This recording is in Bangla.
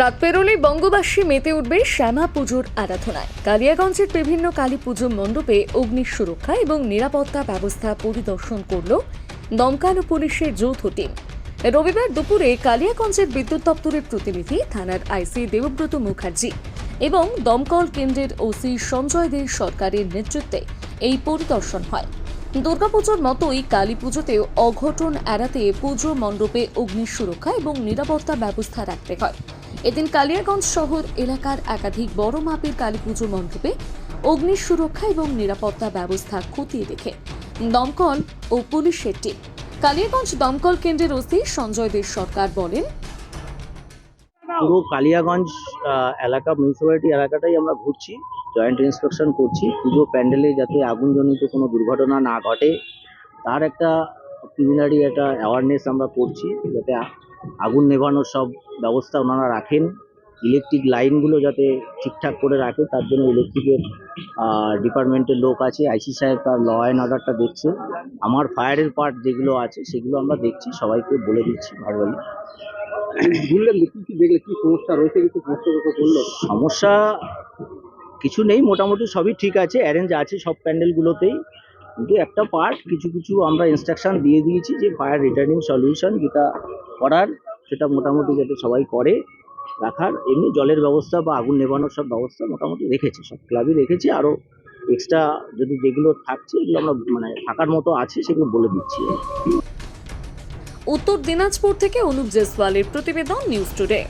রাত পেরোলে বঙ্গবাসী মেতে উঠবে শ্যামা পুজোর আরাধনায়। কালিয়াগঞ্জের বিভিন্ন কালী পুজো মণ্ডপে অগ্নি সুরক্ষা এবং নিরাপত্তা ব্যবস্থা পরিদর্শন করল দমকাল পুলিশের যৌথ টিম। রবিবার দুপুরে কালিয়াগঞ্জের বিদ্যুৎ দপ্তরের প্রতিনিধি থানার আইসি দেবব্রত মুখার্জি এবং দমকল কেন্দ্রের ওসি সঞ্জয় দে সরকারের নেতৃত্বে এই পরিদর্শন হয়। দুর্গাপুজোর মতোই কালী পুজোতেও অঘটন এড়াতে পুজো মণ্ডপে অগ্নি সুরক্ষা এবং নিরাপত্তা ব্যবস্থা রাখতে হয়। এদিন কালিয়াগঞ্জ শহর এলাকার একাধিক বড় মাপের কালী পুজো মণ্ডপে অগ্নি সুরক্ষা এবং নিরাপত্তা ব্যবস্থা খতিয়ে দেখে। দমকল ও পুলিশের টিম কালিয়াগঞ্জ দমকল কেন্দ্রের ওসি সঞ্জয় দে সরকার বলেন, পুরো কালিয়াগঞ্জ এলাকা মিউনিসিপ্যালিটি এলাকাটাই আমরা ঘুরছি জয়েন্ট ইন্সপেকশন করছি, পুজো প্যান্ডেলে যাতে আগুনজনিত কোনো দুর্ঘটনা না ঘটে। তার একটা প্রিলিমিনারি একটা অ্যাওয়ারনেস আমরা করছি, যাতে আগুন নেভানোর সব ব্যবস্থা ওনারা রাখেন। ইলেকট্রিক লাইনগুলো যাতে ঠিকঠাক করে রাখে তার জন্য ইলেকট্রিকের ডিপার্টমেন্টের লোক আছে। আইসি সাহেব তার ল অ্যান্ড অর্ডারটা দেখছে। আমার ফায়ারের পার্ট যেগুলো আছে সেগুলো আমরা দেখছি সবাইকে বলে দিচ্ছি ঘুরলেন যে কি কি দেখলে কি সমস্যা রয়েছে কিছু সমস্যা সমস্যা কিছু নেই মোটামুটি সবই ঠিক আছে অ্যারেঞ্জ আছে সব প্যান্ডেলগুলোতেই। কিন্তু একটা পার্ট কিছু কিছু আমরা ইনস্ট্রাকশন দিয়ে দিয়েছি যে ফায়ার রিটার্নিং সলিউশন যেটা করার, সেটা মোটামুটি যাতে সবাই করে, রাখার। এমনি জলের ব্যবস্থা বা আগুন নেভানোর সব ব্যবস্থা মোটামুটি রেখেছে সব ক্লাবই রেখেছি। আরও এক্সট্রা যদি যেগুলো থাকছে, এগুলো আমরা মানে থাকার মতো আছে, সেগুলো বলে দিচ্ছি। উত্তর দিনাজপুর থেকে অনুপ জেসওয়ালের প্রতিবেদন নিউজ টুডে